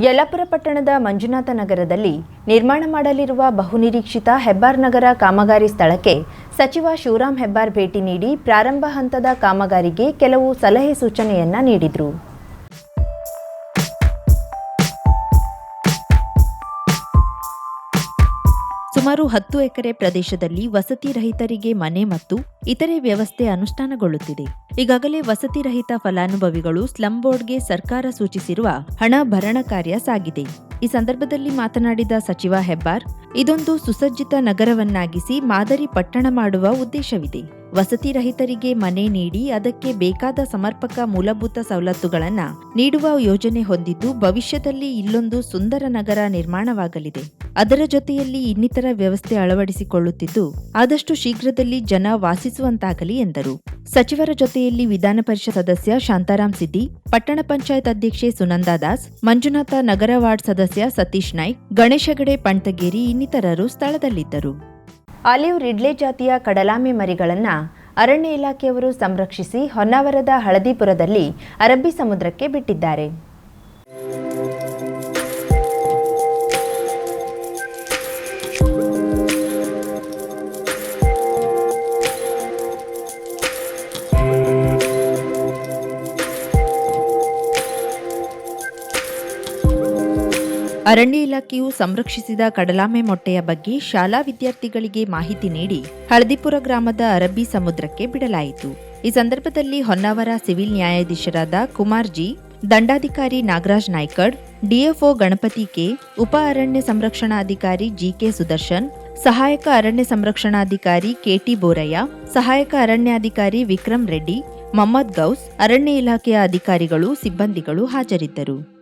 ಯಲ್ಲಾಪುರ ಪಟ್ಟಣದ ಮಂಜುನಾಥ ನಗರದಲ್ಲಿ ನಿರ್ಮಾಣ ಮಾಡಲಿರುವ ಬಹುನಿರೀಕ್ಷಿತ ಹೆಬ್ಬಾರ್ ನಗರ ಕಾಮಗಾರಿ ಸ್ಥಳಕ್ಕೆ ಸಚಿವ ಶಿವರಾಮ್ ಹೆಬ್ಬಾರ್ ಭೇಟಿ ನೀಡಿ ಪ್ರಾರಂಭ ಹಂತದ ಕಾಮಗಾರಿಗೆ ಕೆಲವು ಸಲಹೆ ಸೂಚನೆಯನ್ನ ನೀಡಿದರು. ಸುಮಾರು ಹತ್ತು ಎಕರೆ ಪ್ರದೇಶದಲ್ಲಿ ವಸತಿ ರಹಿತರಿಗೆ ಮನೆ ಮತ್ತು ಇತರೆ ವ್ಯವಸ್ಥೆ ಅನುಷ್ಠಾನಗೊಳ್ಳುತ್ತಿದೆ. ಈಗಾಗಲೇ ವಸತಿ ರಹಿತ ಫಲಾನುಭವಿಗಳು ಸ್ಲಂ ಬೋರ್ಡ್ಗೆ ಸರ್ಕಾರ ಸೂಚಿಸಿರುವ ಹಣ ಭರಣ ಕಾರ್ಯ ಸಾಗಿದೆ. ಈ ಸಂದರ್ಭದಲ್ಲಿ ಮಾತನಾಡಿದ ಸಚಿವ ಹೆಬ್ಬಾರ್, ಇದೊಂದು ಸುಸಜ್ಜಿತ ನಗರವನ್ನಾಗಿಸಿ ಮಾದರಿ ಪಟ್ಟಣ ಮಾಡುವ ಉದ್ದೇಶವಿದೆ. ವಸತಿ ರಹಿತರಿಗೆ ಮನೆ ನೀಡಿ ಅದಕ್ಕೆ ಬೇಕಾದ ಸಮರ್ಪಕ ಮೂಲಭೂತ ಸವಲತ್ತುಗಳನ್ನು ನೀಡುವ ಯೋಜನೆ ಹೊಂದಿದ್ದು ಭವಿಷ್ಯದಲ್ಲಿ ಇಲ್ಲೊಂದು ಸುಂದರ ನಗರ ನಿರ್ಮಾಣವಾಗಲಿದೆ. ಅದರ ಜೊತೆಯಲ್ಲಿ ಇನ್ನಿತರ ವ್ಯವಸ್ಥೆ ಅಳವಡಿಸಿಕೊಳ್ಳುತ್ತಿದ್ದು, ಆದಷ್ಟು ಶೀಘ್ರದಲ್ಲಿ ಜನ ವಾಸಿಸುವಂತಾಗಲಿ ಎಂದರು. ಸಚಿವರ ಜೊತೆಯಲ್ಲಿ ವಿಧಾನ ಪರಿಷತ್ ಸದಸ್ಯ ಶಾಂತಾರಾಮ್ ಸಿದ್ದಿ, ಪಟ್ಟಣ ಪಂಚಾಯತ್ ಅಧ್ಯಕ್ಷೆ ಸುನಂದಾ ದಾಸ್, ಮಂಜುನಾಥ ನಗರ ವಾರ್ಡ್ ಸದಸ್ಯ ಸತೀಶ್ ನಾಯ್ಕ್ ಗಣೇಶಗಡೆ ಪಂಟಗೇರಿ ಇನ್ನಿತರರು ಸ್ಥಳದಲ್ಲಿದ್ದರು. ಆಲಿವ್ ರಿಡ್ಲೆ ಜಾತಿಯ ಕಡಲಾಮೆ ಮರಿಗಳನ್ನು ಅರಣ್ಯ ಇಲಾಖೆಯವರು ಸಂರಕ್ಷಿಸಿ ಹೊನ್ನಾವರದ ಹಳದಿಪುರದಲ್ಲಿ ಅರಬ್ಬಿ ಸಮುದ್ರಕ್ಕೆ ಬಿಟ್ಟಿದ್ದಾರೆ. ಅರಣ್ಯ ಇಲಾಖೆಯು ಸಂರಕ್ಷಿಸಿದ ಕಡಲಾಮೆ ಮೊಟ್ಟೆಯ ಬಗ್ಗೆ ಶಾಲಾ ವಿದ್ಯಾರ್ಥಿಗಳಿಗೆ ಮಾಹಿತಿ ನೀಡಿ ಹಳದಿಪುರ ಗ್ರಾಮದ ಅರಬ್ಬಿ ಸಮುದ್ರಕ್ಕೆ ಬಿಡಲಾಯಿತು. ಈ ಸಂದರ್ಭದಲ್ಲಿ ಹೊನ್ನಾವರ ಸಿವಿಲ್ ನ್ಯಾಯಾಧೀಶರಾದ ಕುಮಾರ್ ಜಿ, ದಂಡಾಧಿಕಾರಿ ನಾಗರಾಜ್ ನಾಯ್ಕಡ್, ಡಿಎಫ್ಒ ಗಣಪತಿ ಕೆ, ಉಪ ಅರಣ್ಯ ಸಂರಕ್ಷಣಾಧಿಕಾರಿ ಜಿಕೆ ಸುದರ್ಶನ್, ಸಹಾಯಕ ಅರಣ್ಯ ಸಂರಕ್ಷಣಾಧಿಕಾರಿ ಕೆಟಿ ಬೋರಯ್ಯ, ಸಹಾಯಕ ಅರಣ್ಯಾಧಿಕಾರಿ ವಿಕ್ರಮ್ ರೆಡ್ಡಿ, ಮೊಹಮ್ಮದ್ ಗೌಸ್, ಅರಣ್ಯ ಇಲಾಖೆಯ ಅಧಿಕಾರಿಗಳು, ಸಿಬ್ಬಂದಿಗಳು ಹಾಜರಿದ್ದರು.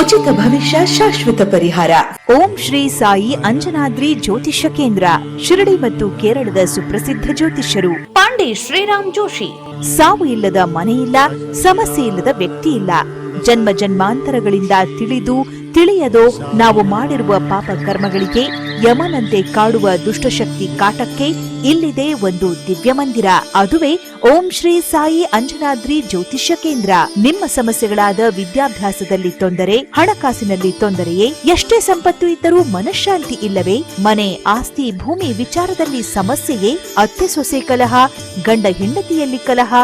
ಉಚಿತ ಭವಿಷ್ಯ ಶಾಶ್ವತ ಪರಿಹಾರ. ಓಂ ಶ್ರೀ ಸಾಯಿ ಅಂಜನಾದ್ರಿ ಜ್ಯೋತಿಷ್ಯ ಕೇಂದ್ರ, ಶಿರಡಿ ಮತ್ತು ಕೇರಳದ ಸುಪ್ರಸಿದ್ಧ ಜ್ಯೋತಿಷ್ಯರು, ಪಾಂಡೆ ಶ್ರೀರಾಮ್ ಜೋಶಿ. ಸಾವು ಇಲ್ಲದ ಮನೆಯಿಲ್ಲ ಸಮಸ್ಯೆ ಇಲ್ಲದ ವ್ಯಕ್ತಿ ಇಲ್ಲ. ಜನ್ಮ ಜನ್ಮಾಂತರಗಳಿಂದ ತಿಳಿದು, ತಿಳಿಯದೋ ನಾವು ಮಾಡಿರುವ ಪಾಪ ಕರ್ಮಗಳಿಗೆ ಯಮನಂತೆ ಕಾಡುವ ದುಷ್ಟಶಕ್ತಿ ಕಾಟಕ್ಕೆ ಇಲ್ಲಿದೆ ಒಂದು ದಿವ್ಯ ಮಂದಿರ. ಅದುವೇ ಓಂ ಶ್ರೀ ಸಾಯಿ ಅಂಜನಾದ್ರಿ ಜ್ಯೋತಿಷ್ಯ ಕೇಂದ್ರ. ನಿಮ್ಮ ಸಮಸ್ಯೆಗಳಾದ ವಿದ್ಯಾಭ್ಯಾಸದಲ್ಲಿ ತೊಂದರೆ, ಹಣಕಾಸಿನಲ್ಲಿ ತೊಂದರೆಯೇ, ಎಷ್ಟೇ ಸಂಪತ್ತು ಇದ್ದರೂ ಮನಃಶಾಂತಿ ಇಲ್ಲವೇ, ಮನೆ, ಆಸ್ತಿ, ಭೂಮಿ ವಿಚಾರದಲ್ಲಿ ಸಮಸ್ಯೆಯೇ, ಅತ್ತೆ ಸೊಸೆ ಕಲಹ, ಗಂಡ ಹೆಂಡತಿಯಲ್ಲಿ ಕಲಹ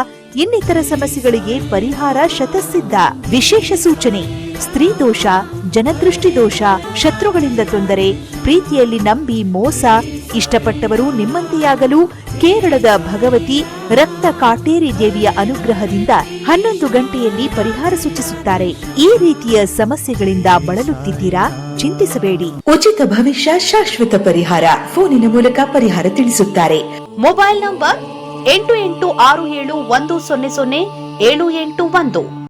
ಇನ್ನಿತರ ಸಮಸ್ಯೆಗಳಿಗೆ ಪರಿಹಾರ ಶತಸಿದ್ಧ. ವಿಶೇಷ ಸೂಚನೆ ಸ್ತ್ರೀ ದೋಷ ಜನದೃಷ್ಟಿ ದೋಷ ಶತ್ರುಗಳಿಂದ ತೊಂದರೆ ಪ್ರೀತಿಯಲ್ಲಿ ನಂಬಿ ಮೋಸ ಇಷ್ಟಪಟ್ಟವರು ನಿಮ್ಮಂತೆಯಾಗಲು ಕೇರಳದ ಭಗವತಿ ರಕ್ತ ಕಾಟೇರಿ ದೇವಿಯ ಅನುಗ್ರಹದಿಂದ ಹನ್ನೊಂದು ಗಂಟೆಯಲ್ಲಿ ಪರಿಹಾರ ಸೂಚಿಸುತ್ತಾರೆ. ಈ ರೀತಿಯ ಸಮಸ್ಯೆಗಳಿಂದ ಬಳಲುತ್ತಿದ್ದೀರಾ? ಚಿಂತಿಸಬೇಡಿ. ಉಚಿತ ಭವಿಷ್ಯ ಶಾಶ್ವತ ಪರಿಹಾರ ಫೋನಿನ ಮೂಲಕ ಪರಿಹಾರ ತಿಳಿಸುತ್ತಾರೆ. ಮೊಬೈಲ್ ನಂಬರ್ ಎಂಟು ಎಂಟು ಆರು ಏಳು ಒಂದು ಸೊನ್ನೆ ಸೊನ್ನೆ ಏಳು ಎಂಟು ಒಂದು.